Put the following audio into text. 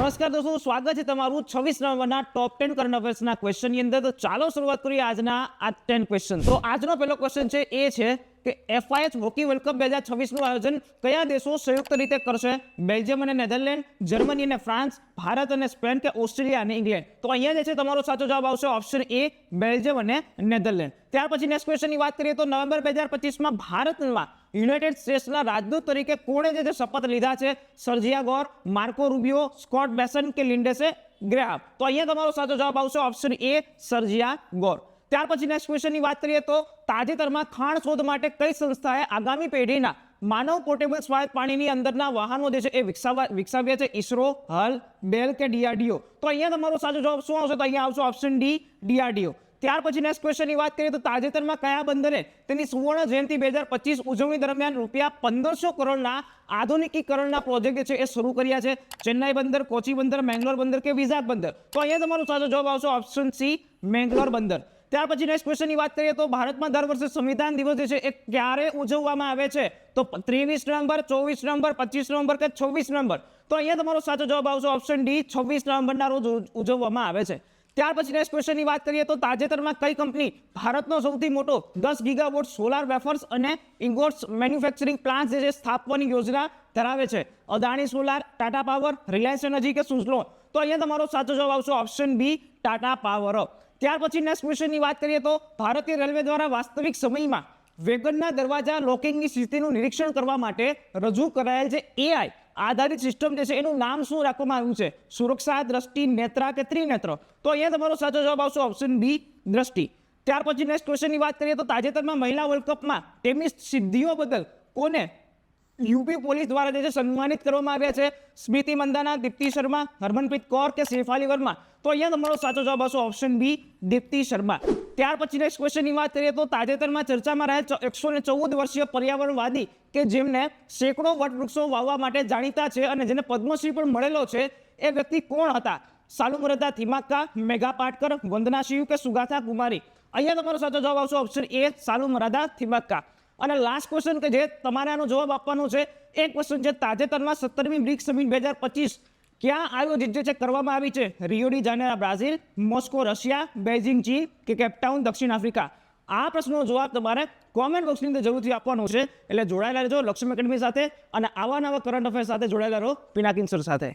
નમસ્કાર દોસ્તો, સ્વાગત છે તમારું છવ્વીસ નવેમ્બરના ટોપ ટેન કરંટ અફેર્સના ક્વેશ્ચનની અંદર. તો ચાલો શરૂઆત કરીએ આજના આ ટેન ક્વેશ્ચન તો આજનો પહેલો ક્વેશ્ચન છે એ છે કે એફઆઈએચ હોકી વર્લ્ડ કપ બે હજાર છવ્વીસનું આયોજન કયા દેશો સંયુક્ત રીતે કરશે? બેલ્જિયમ અને નેધરલેન્ડ, જર્મની અને ફ્રાન્સ, ભારત અને સ્પેન કે ઓસ્ટ્રેલિયા અને ઇંગ્લેન્ડ? તો અહીંયા જે છે તમારો સાચો જવાબ આવશે ઓપ્શન એ બેલ્જિયમ અને નેધરલેન્ડ. ત્યાર પછી નેક્સ્ટ ક્વેશ્ચનની વાત કરીએ તો નવેમ્બર બે હજાર પચીસમાં ભારતમાં યુનાઇટેડ સ્ટેટ્સના રાજદૂત તરીકે કોણે જે શપથ લીધા છે? સર્જિયા ગોર, માર્કો રૂબિયો, સ્કોટ બેસન કે લિન્ડેસે ગ્રેહામ તો અહીંયા તમારો સાચો જવાબ આવશે ઓપ્શન એ સર્જિયા ગોર. ત્યાર પછી નેક્સ્ટ ક્વેશ્ચનની વાત કરીએ તો તાજેતરમાં ખાણ શોધ માટે કઈ સંસ્થાએ આગામી પેઢીના માનવ પોર્ટેબલ સ્વાયત્ત પાણીની અંદરના વાહનો જે છે એ વિકસાવવા વિકસાવ્યા છે? ઇસરો, હલ, બેલ કે ડીઆરડીઓ? તો અહીંયા તમારો સાચો જવાબ શું આવશે? તો અહીંયા આવશે ઓપ્શન ડી ડીઆરડીઓ. ત્યાર પછી નેક્સ્ટ ક્વેશ્ચનની વાત કરીએ તો તાજેતરમાં કયા બંદરે તેની સુવર્ણ જયંતિ બે હજાર પચીસ ઉજવણી દરમિયાન રૂપિયા પંદરસો કરોડના આધુનિકીકરણના પ્રોજેક્ટ છે એ શરૂ કર્યા છે? ચેન્નાઈ બંદર, કોચી બંદર, મેંગ્લોર બંદર કે વિઝાક બંદર? તો અહીંયા તમારો સાચો જવાબ આવશે ઓપ્શન સી મેંગ્લોર બંદર. ત્યાર પછી નેક્સ્ટ ક્વેશ્ચનની વાત કરીએ તો ભારતમાં દર વર્ષે સંવિધાન દિવસ જે છે એ ક્યારે ઉજવવામાં આવે છે? તો ત્રેવીસ નવેમ્બર, ચોવીસ નવેમ્બર, પચીસ નવેમ્બર કે છવ્વીસ નવેમ્બર? તો અહીંયા તમારો સાચો જવાબ આવશે ઓપ્શન ડી છવ્વીસ નવેમ્બરના રોજ ઉજવવામાં આવે છે. ત્યાર પછી નેક્સ્ટ ક્વેશ્ચનની વાત કરીએ તો તાજેતરમાં કઈ કંપની ભારતનો સૌથી મોટો દસ ગીગાવોટ સોલાર વેફર્સ અને ઇંગોટ્સ મેન્યુફેક્ચરિંગ પ્લાન્ટ જે સ્થાપવાની યોજના ધરાવે છે? Adani solar Tata power Reliance energy કે સુઝલોન તો અહીંયા તમારો સાચો જવાબ આવશે ઓપ્શન બી ટાટા પાવર ત્યાર પછી નેક્સ્ટ ક્વેશ્ચનની વાત કરીએ તો ભારતીય રેલવે દ્વારા વાસ્તવિક સમયમાં વેગનના દરવાજા લોકિંગની સ્થિતિનું નિરીક્ષણ કરવા માટે રજૂ કરાયેલ જે એઆઈ આધારિત સિસ્ટમ જે છે, એનું નામ શું રાખવામાં આવ્યું છે? સુરક્ષા, દ્રષ્ટિ, નેત્રા કે ત્રિનેત્ર? તો અહીંયા તમારો સાચો જવાબ આવશે ઓપ્શન બી દ્રષ્ટિ. ત્યાર પછી નેક્સ્ટ ક્વેશ્ચનની વાત કરીએ તો તાજેતરમાં મહિલા વર્લ્ડ કપમાં તેમની સિદ્ધિઓ બદલ કોને યુપી પોલીસ દ્વારા જે સન્માનિત કરવામાં આવ્યા છે, સ્મૃતિ મંદાના, દીપ્તિ શર્મા, હરમનપ્રીત કૌર કે શેફાલી વર્મા? તો અહીંયા તમારો સાચો જવાબ હશે ઓપ્શન બી દીપ્તિ શર્મા. ત્યાર પછી નેક્સ્ટ ક્વેશ્ચનની વાત કરીએ તો તાજેતરમાં ચર્ચામાં રહે એકસો ને ચૌદ વર્ષીય પર્યાવરણવાદી કે જેમને સેંકડો વટવૃક્ષો વાવવા માટે જાણીતા છે અને જેને પદ્મશ્રી પણ મળેલો છે, એ વ્યક્તિ કોણ હતા? સાલુમરદા થિમાક્કા મેઘા પાટકર, વંદના શિવ કે સુગાથા કુમારી? અહીંયા તમારો સાચો જવાબ આવશે ઓપ્શન એ સાલુમરદા થિમાક્કા અને લાસ્ટ ક્વેશ્ચન કે જે તમારે આનો જવાબ આપવાનો છે, એ ક્વેશ્ચન છે તાજેતરમાં સત્તરમી બ્રિક્સ સમિટ બે હજાર પચીસ ક્યાં આયોજિત જે છે કરવામાં આવી છે? Rio de Janeiro, Brazil, Moscow, Russia, Beijing ચીન કે કેપટાઉન દક્ષિણ આફ્રિકા? આ પ્રશ્નનો જવાબ તમારે કોમેન્ટ બોક્સની અંદર જરૂરથી આપવાનો છે. એટલે જોડાયેલા રહેજો લક્ષ્મી એકેડમી સાથે અને આવા નવા કરંટ અફેર સાથે જોડાયેલા રહો પિનાકિન સર સાથે.